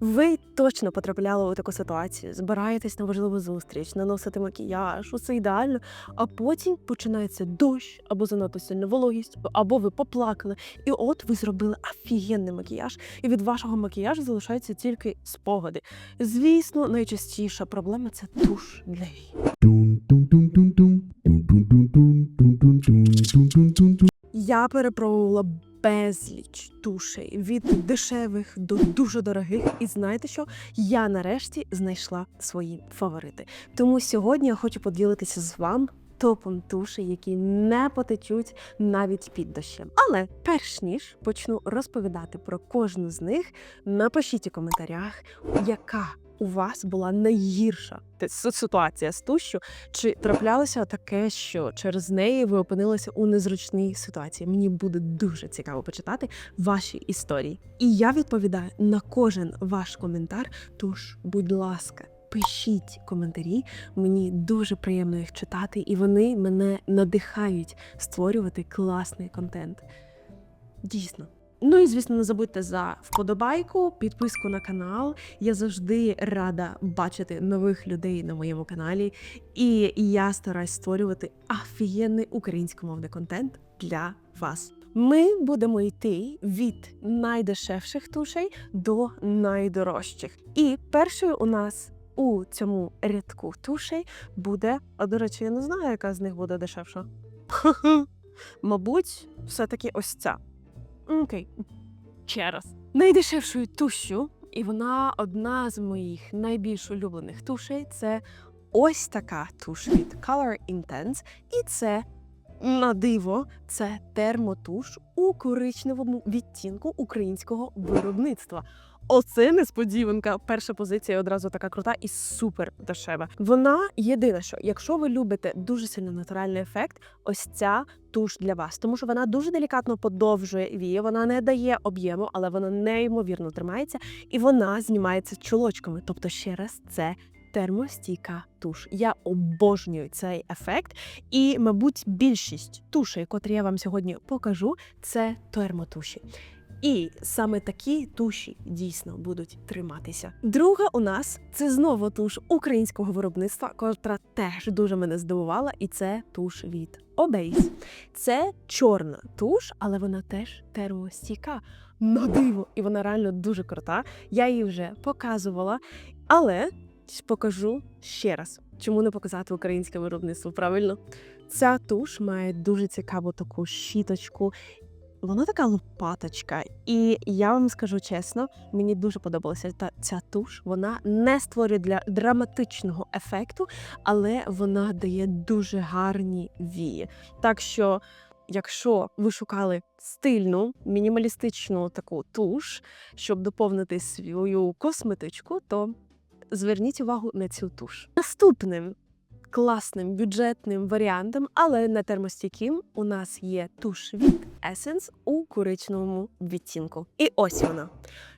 Ви точно потрапляли у таку ситуацію, збираєтесь на важливу зустріч, наносити макіяж, усе ідеально, а потім починається дощ або занадто сильна вологість, або ви поплакали. І от ви зробили офігенний макіяж, і від вашого макіяжу залишаються тільки спогади. Звісно, найчастіша проблема це душ для вій. Я перепробувала безліч тушей від дешевих до дуже дорогих. І знаєте що? Я нарешті знайшла свої фаворити. Тому сьогодні я хочу поділитися з вами топом тушей, які не потечуть навіть під дощем. Але перш ніж почну розповідати про кожну з них, напишіть у коментарях, яка у вас була найгірша ситуація з тушю, чи траплялося таке, що через неї ви опинилися у незручній ситуації? Мені буде дуже цікаво почитати ваші історії. І я відповідаю на кожен ваш коментар. Тож, будь ласка, пишіть коментарі. Мені дуже приємно їх читати, і вони мене надихають створювати класний контент. Дійсно. Ну і звісно, не забудьте за вподобайку, підписку на канал. Я завжди рада бачити нових людей на моєму каналі. І я стараюсь створювати офігенний українськомовний контент для вас. Ми будемо йти від найдешевших тушей до найдорожчих. І першою у нас у цьому рядку тушей буде. А до речі, я не знаю, яка з них буде дешевша. Мабуть, все-таки ось ця. Окей. Ще раз. Найдешевшою тушю, і вона одна з моїх найбільш улюблених тушей. Це ось така туш від Color Intense. І це на диво, це термотуш у коричневому відтінку українського виробництва. Оце несподіванка. Перша позиція одразу така крута і супер дешева. Вона єдине, що якщо ви любите дуже сильно натуральний ефект, ось ця туш для вас, тому що вона дуже делікатно подовжує вії, вона не дає об'єму, але вона неймовірно тримається і вона знімається чолочками. Тобто, ще раз, це термостійка туш. Я обожнюю цей ефект, і, мабуть, більшість тушей, котрі я вам сьогодні покажу, це термотуші. І саме такі туші дійсно будуть триматися. Друга у нас це знову туш українського виробництва, котра теж дуже мене здивувала, і це туш від Obase. Це чорна туш, але вона теж термостійка. На диво, і вона реально дуже крута. Я її вже показувала, але покажу ще раз. Чому не показати українське виробництво? Правильно, ця туш має дуже цікаву таку щіточку. Вона така лопаточка, і я вам скажу чесно, мені дуже подобалася та ця туш. Вона не створює для драматичного ефекту, але вона дає дуже гарні вії. Так що, якщо ви шукали стильну, мінімалістичну таку туш, щоб доповнити свою косметичку, то зверніть увагу на цю туш. Наступним класним бюджетним варіантом, але не термостійким, у нас є туш від Essence у коричневому відтінку. І ось вона.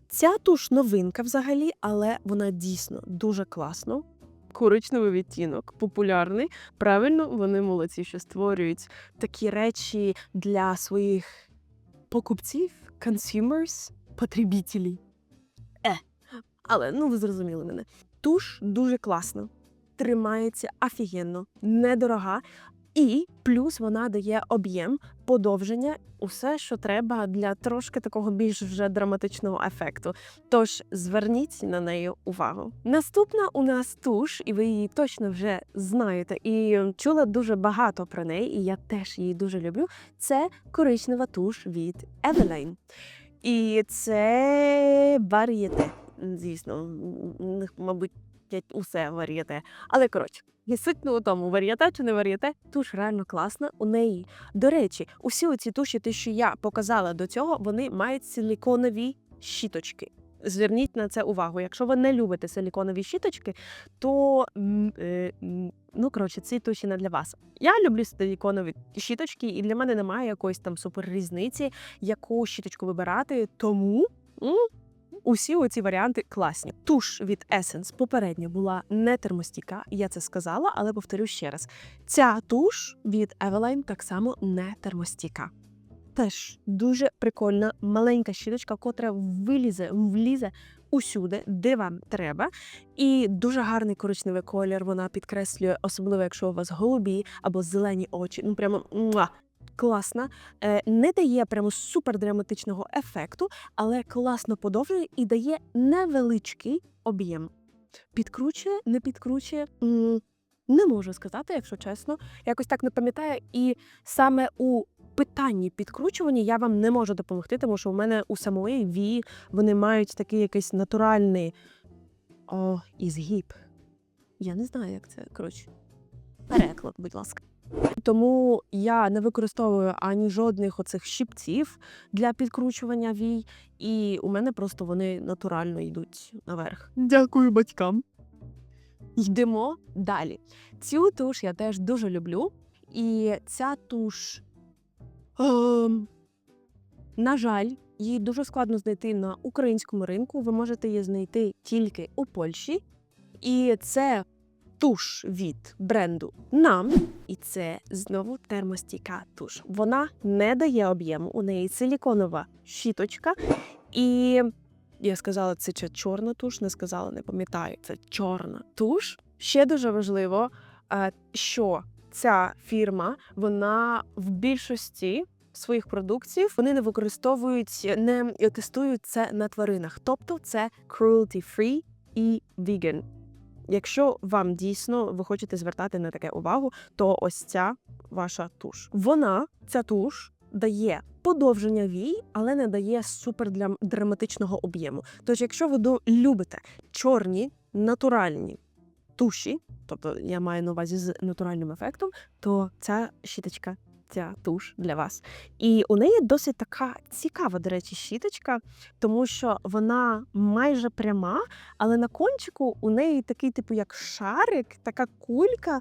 Ця туш новинка взагалі, але вона дійсно дуже класно. Коричневий відтінок популярний. Правильно, вони молодці, що створюють такі речі для своїх покупців, consumers, потребітелів. Е, але ну ви зрозуміли мене. Туш дуже класна, тримається офігенно, недорога. І плюс вона дає об'єм, подовження, усе, що треба для трошки такого більш вже драматичного ефекту. Тож зверніть на неї увагу. Наступна у нас туш, і ви її точно вже знаєте, і чула дуже багато про неї, і я теж її дуже люблю. Це коричнева туш від Eveline. І це вар'єте. Звісно, мабуть, геть усе вар'єте. Але коротше, не суть не у тому, вар'єте чи не вар'єте, туш реально класна. У неї. До речі, усі оці туші, ті, що я показала до цього, вони мають силіконові щіточки. Зверніть на це увагу. Якщо ви не любите силіконові щіточки, то е, ну коротше, ці туші не для вас. Я люблю силіконові щіточки, і для мене немає якоїсь там супер різниці, яку щіточку вибирати. Тому Усі оці варіанти класні. Туш від Essence попередньо була не термостійка, я це сказала, але повторю ще раз: ця туш від Eveline так само не термостійка. Теж дуже прикольна маленька щіточка, котра вилізе, влізе усюди, де вам треба. І дуже гарний коричневий колір вона підкреслює, особливо якщо у вас голубі або зелені очі. Ну прямо муа, класна. Е, не дає прямо супердраматичного ефекту, але класно подовжує і дає невеличкий об'єм. Підкручує, не підкручує. Не можу сказати, якщо чесно. Якось так не пам'ятаю. І саме у питанні підкручування я вам не можу допомогти, тому що у мене у самої вії вони мають такий якийсь натуральний о, ізгиб. Я не знаю, як це коротше. Переклад, будь ласка. Тому я не використовую ані жодних оцих щипців для підкручування вій, і у мене просто вони натурально йдуть наверх. Дякую батькам. Йдемо далі. Цю туш я теж дуже люблю. І ця туш, ем, на жаль, її дуже складно знайти на українському ринку. Ви можете її знайти тільки у Польщі. І це туш від бренду нам. І це знову термостійка туш. Вона не дає об'єму, у неї силіконова щіточка. І я сказала, це чи чорна туш, не сказала, не пам'ятаю. Це чорна туш. Ще дуже важливо, е, що ця фірма вона в більшості своїх продуктів вони не використовують, не тестують це на тваринах. Тобто це cruelty free і vegan. Якщо вам дійсно ви хочете звертати на таке увагу, то ось ця ваша туш. Вона, ця туш, дає подовження вій, але не дає супер для драматичного об'єму. Тож, якщо ви ду- любите чорні натуральні туші, тобто я маю на увазі з натуральним ефектом, то ця щіточка. Ця туш для вас. І у неї досить така цікава, до речі, щіточка, тому що вона майже пряма, але на кончику у неї такий, типу, як шарик, така кулька.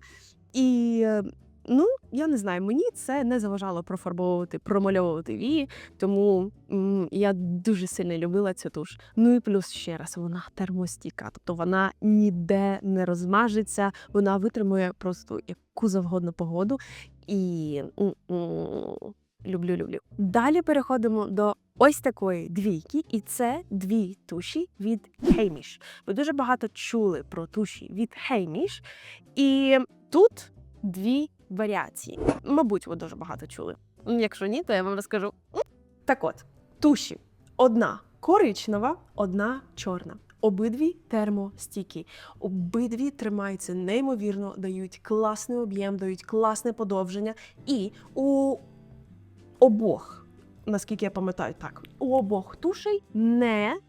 І е, ну, я не знаю, мені це не заважало профарбовувати, промальовувати вії, тому м, я дуже сильно любила цю туш. Ну і плюс ще раз, вона термостійка, тобто вона ніде не розмажеться, вона витримує просто яку завгодно погоду. І люблю, люблю. Далі переходимо до ось такої двійки, і це дві туші від Hamish. Ви дуже багато чули про туші від Hamish, і тут дві варіації. Мабуть, ви дуже багато чули. Якщо ні, то я вам розкажу. Так от, туші. Одна коричнева, одна чорна. Обидві термостійкі. Обидві тримаються неймовірно, дають класний об'єм, дають класне подовження. І у обох, наскільки я пам'ятаю, так, у обох тушей не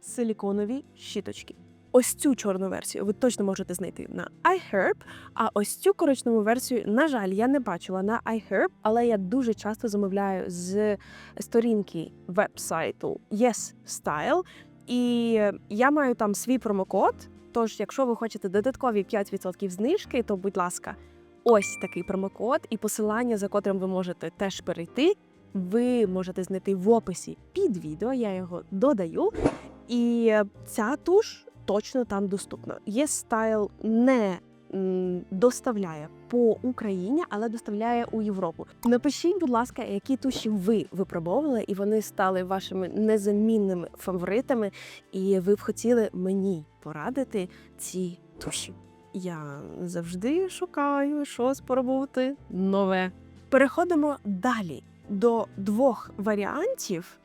силіконові щіточки. Ось цю чорну версію ви точно можете знайти на iHerb, а ось цю коричневу версію, на жаль, я не бачила на iHerb, але я дуже часто замовляю з сторінки веб-сайту Yes Style, і я маю там свій промокод. Тож, якщо ви хочете додаткові 5% знижки, то будь ласка, ось такий промокод і посилання, за котрим ви можете теж перейти. Ви можете знайти в описі під відео, я його додаю. І ця туш точно там доступна. Є стайл не доставляє по Україні, але доставляє у Європу. Напишіть, будь ласка, які туші ви випробовували, і вони стали вашими незамінними фаворитами, і ви б хотіли мені порадити ці туші. Я завжди шукаю, що спробувати нове. Переходимо далі до двох варіантів.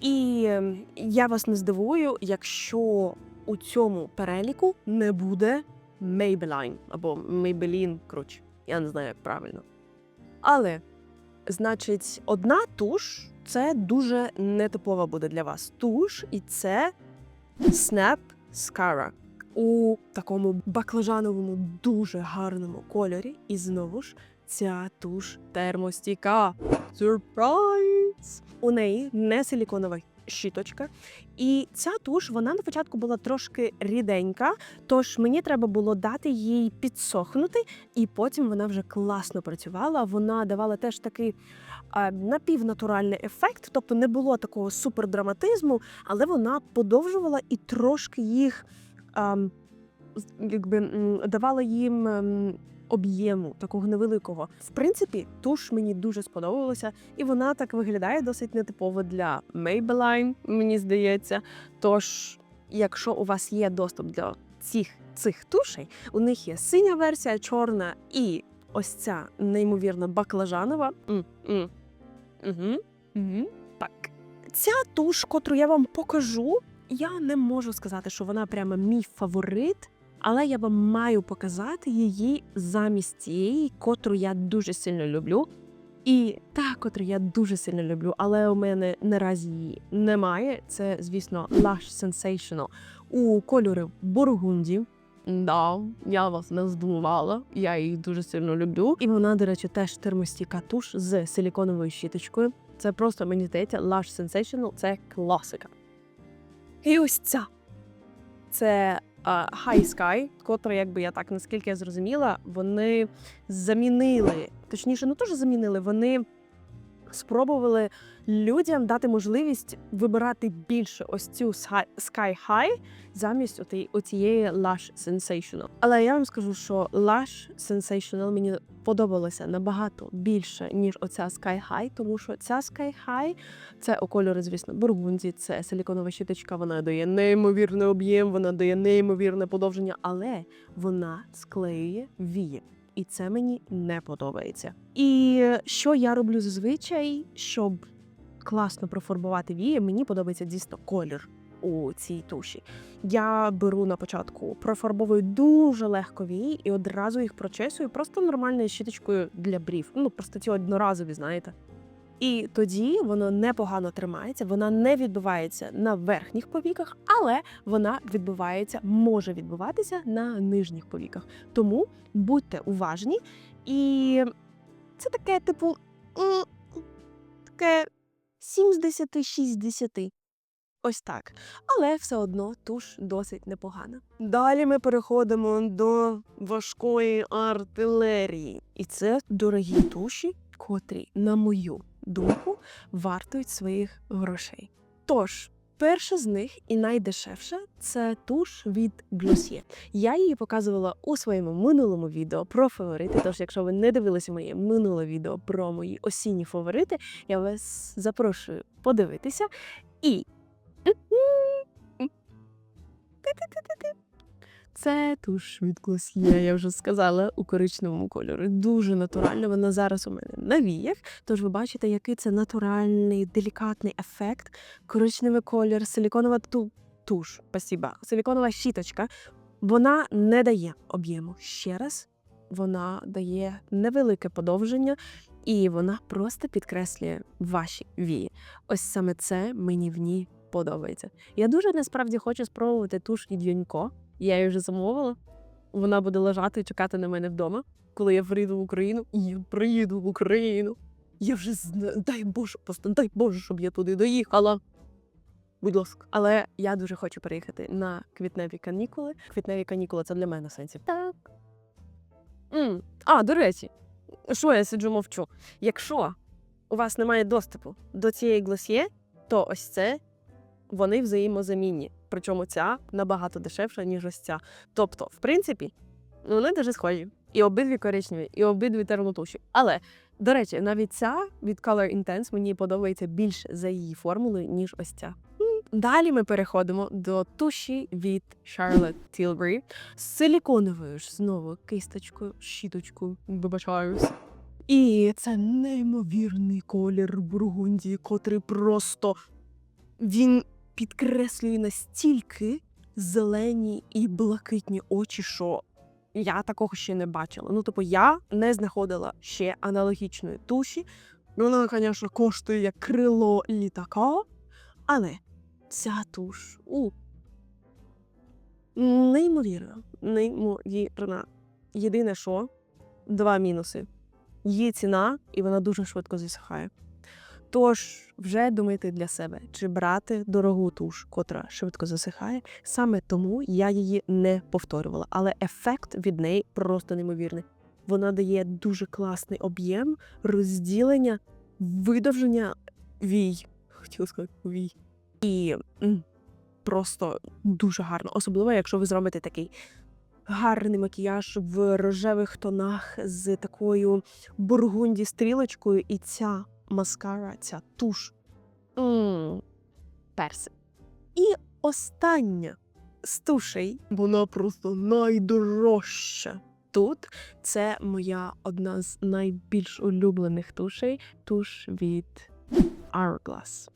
І я вас не здивую, якщо у цьому переліку не буде Maybelline або Maybelline, коротше, я не знаю, як правильно. Але, значить, одна туш це дуже нетипова буде для вас туш, і це Snap Scara у такому баклажановому дуже гарному кольорі. І знову ж ця туш термостійка. Сюрприз! У неї не силіконова щіточка. І ця туш вона на початку була трошки ріденька, тож мені треба було дати їй підсохнути, і потім вона вже класно працювала. Вона давала теж такий а, напівнатуральний ефект, тобто не було такого супердраматизму, але вона подовжувала і трошки їх ам, якби давала їм. Об'єму такого невеликого. В принципі, туш мені дуже сподобалася, і вона так виглядає досить нетипово для Maybelline, мені здається. Тож якщо у вас є доступ до цих, цих тушей, у них є синя версія, чорна і ось ця неймовірно баклажанова. Угу. Угу. Так. Ця туш, котру я вам покажу, я не можу сказати, що вона прямо мій фаворит, але я вам маю показати її замість тієї, котру я дуже сильно люблю. І та, котру я дуже сильно люблю, але у мене наразі її немає. Це, звісно, Lush Sensational у кольорі бургунді. Да, я вас не здивувала, я її дуже сильно люблю. І вона, до речі, теж термостійка туш з силіконовою щіточкою. Це просто мені здається, Lush Sensational – це класика. І ось ця. Це High Sky, котра, якби я так наскільки я зрозуміла, вони замінили, точніше, не теж замінили, вони спробували людям дати можливість вибирати більше ось цю Sky High замість оцієї Lush Sensational. Але я вам скажу, що Lush Sensational мені подобалося набагато більше, ніж оця Sky High, тому що ця Sky High це у кольори, звісно, бургунді, це силіконова щіточка, вона дає неймовірний об'єм, вона дає неймовірне подовження, але вона склеює вії. І це мені не подобається. І що я роблю зазвичай, щоб класно профарбувати вії, мені подобається дійсно колір у цій туші. Я беру на початку, профарбовую дуже легко вії і одразу їх прочесую просто нормальною щіточкою для брів. Ну просто ті одноразові, знаєте. І тоді воно непогано тримається, вона не відбувається на верхніх повіках, але вона відбувається, може відбуватися на нижніх повіках. Тому будьте уважні, і це таке, типу, таке 7 з 10, 6 з 10. Ось так. Але все одно туш досить непогана. Далі ми переходимо до важкої артилерії. І це дорогі туші, котрі, на мою думку, вартують своїх грошей. Тож, перша з них і найдешевша це туш від Glossier. Я її показувала у своєму минулому відео про фаворити. Тож, якщо ви не дивилися моє минуле відео про мої осінні фаворити, я вас запрошую подивитися. І це туш від Glossier, я вже сказала, у коричневому кольорі. Дуже натурально. Вона зараз у мене на віях. Тож ви бачите, який це натуральний, делікатний ефект. Коричневий колір, силіконова ту... туш. Спасіба. Силіконова щіточка. Вона не дає об'єму. Ще раз, вона дає невелике подовження, і вона просто підкреслює ваші вії. Ось саме це мені в ній подобається. Я дуже насправді хочу спробувати туш від Юнько. Я її вже замовила. Вона буде лежати і чекати на мене вдома, коли я приїду в Україну. І я приїду в Україну. Я вже зна... дай Боже, просто дай Боже, щоб я туди доїхала. Будь ласка. Але я дуже хочу переїхати на квітневі канікули. Квітневі канікули це для мене сенсі. Так. м А, до речі, що я сиджу мовчу? Якщо у вас немає доступу до цієї гласьє, то ось це вони взаємозамінні. Причому ця набагато дешевша, ніж ось ця. Тобто, в принципі, вони дуже схожі. І обидві коричневі, і обидві термотуші. Але, до речі, навіть ця від Color Intense мені подобається більше за її формулою, ніж ось ця. Далі ми переходимо до туші від Charlotte Tilbury з силіконовою ж знову кисточкою, щіточкою, вибачаюсь. І це неймовірний колір бургундії, котрий просто він підкреслює настільки зелені і блакитні очі, що я такого ще не бачила. Ну, типу, я не знаходила ще аналогічної туші. Вона, звісно, коштує як крило літака, але ця туш у неймовірна, неймовірна. Єдине, що два мінуси. Її ціна, і вона дуже швидко зісихає. Тож вже думайте для себе, чи брати дорогу туш, котра швидко засихає. Саме тому я її не повторювала. Але ефект від неї просто неймовірний. Вона дає дуже класний об'єм, розділення, видовження вій. Хотіла сказати вій. І м, просто дуже гарно. Особливо, якщо ви зробите такий гарний макіяж в рожевих тонах з такою бургунді стрілочкою, і ця маскара, ця туш. м Перси. І остання з тушей, вона просто найдорожча. Тут це моя одна з найбільш улюблених тушей туш від Hourglass.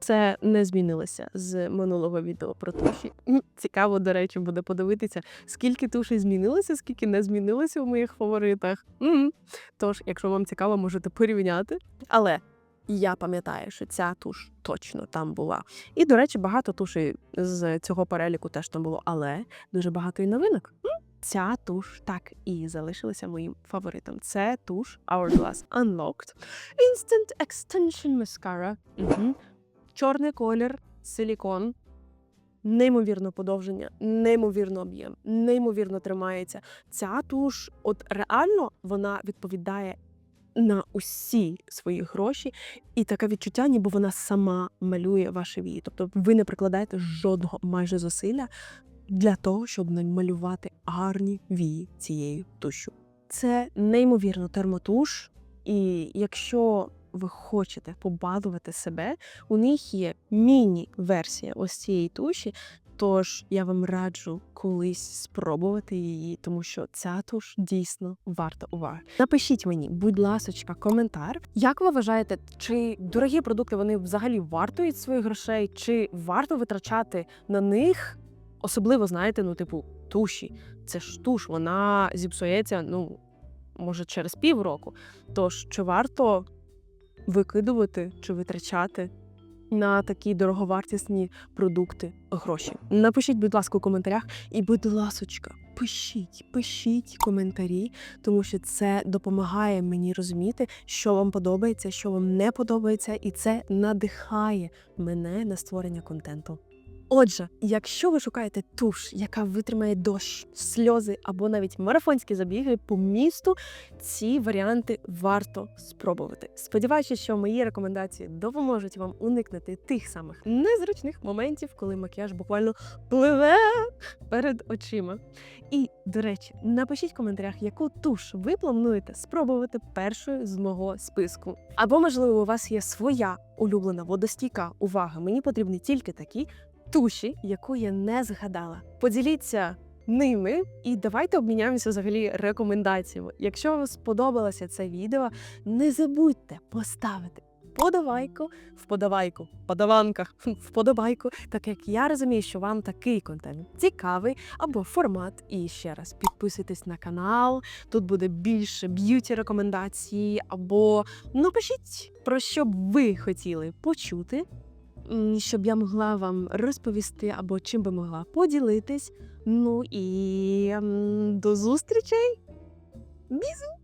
Це не змінилося з минулого відео про туші. Цікаво, до речі, буде подивитися, скільки тушей змінилося, скільки не змінилося у моїх фаворитах. М. Тож, якщо вам цікаво, можете порівняти. Але я пам'ятаю, що ця туш точно там була. І, до речі, багато тушей з цього переліку теж там було, але дуже багато і новинок. Ця туш так і залишилася моїм фаворитом. Це туш Hourglass Unlocked Instant Extension Mascara. Угу. Чорний колір, силікон. Неймовірно подовження, неймовірно об'єм, неймовірно тримається. Ця туш, от реально, вона відповідає на усі свої гроші, і таке відчуття, ніби вона сама малює ваші вії. Тобто ви не прикладаєте жодного майже зусилля для того, щоб намалювати гарні вії цією тушю. Це неймовірно термотуш, і якщо ви хочете побалувати себе, у них є міні-версія ось цієї туші. Тож я вам раджу колись спробувати її, тому що ця туш дійсно варта уваги. Напишіть мені, будь ласочка, коментар. Як ви вважаєте, чи дорогі продукти вони взагалі вартують своїх грошей, чи варто витрачати на них? Особливо, знаєте, ну, типу, туші. Це ж туш, вона зіпсується, ну, може, через півроку. Тож, чи варто викидувати чи витрачати на такі дороговартісні продукти гроші? Напишіть, будь ласка, у коментарях, і, будь ласочка, пишіть, пишіть коментарі, тому що це допомагає мені розуміти, що вам подобається, що вам не подобається, і це надихає мене на створення контенту. Отже, якщо ви шукаєте туш, яка витримає дощ, сльози або навіть марафонські забіги по місту, ці варіанти варто спробувати. Сподіваюся, що мої рекомендації допоможуть вам уникнути тих самих незручних моментів, коли макіяж буквально пливе перед очима. І, до речі, напишіть в коментарях, яку туш ви плануєте спробувати першою з мого списку. Або, можливо, у вас є своя улюблена водостійка. Увага, мені потрібні тільки такі туші, яку я не згадала. Поділіться ними і давайте обміняємося взагалі рекомендаціями. Якщо вам сподобалося це відео, не забудьте поставити. Подавайку, вподавайку, подаванках, вподобайку, так як я розумію, що вам такий контент цікавий або формат. І ще раз підписуйтесь на канал. Тут буде більше б'юті рекомендацій, або напишіть про що б ви хотіли почути щоб я могла вам розповісти або чим би могла поділитись. Ну і до зустрічей! Бізу!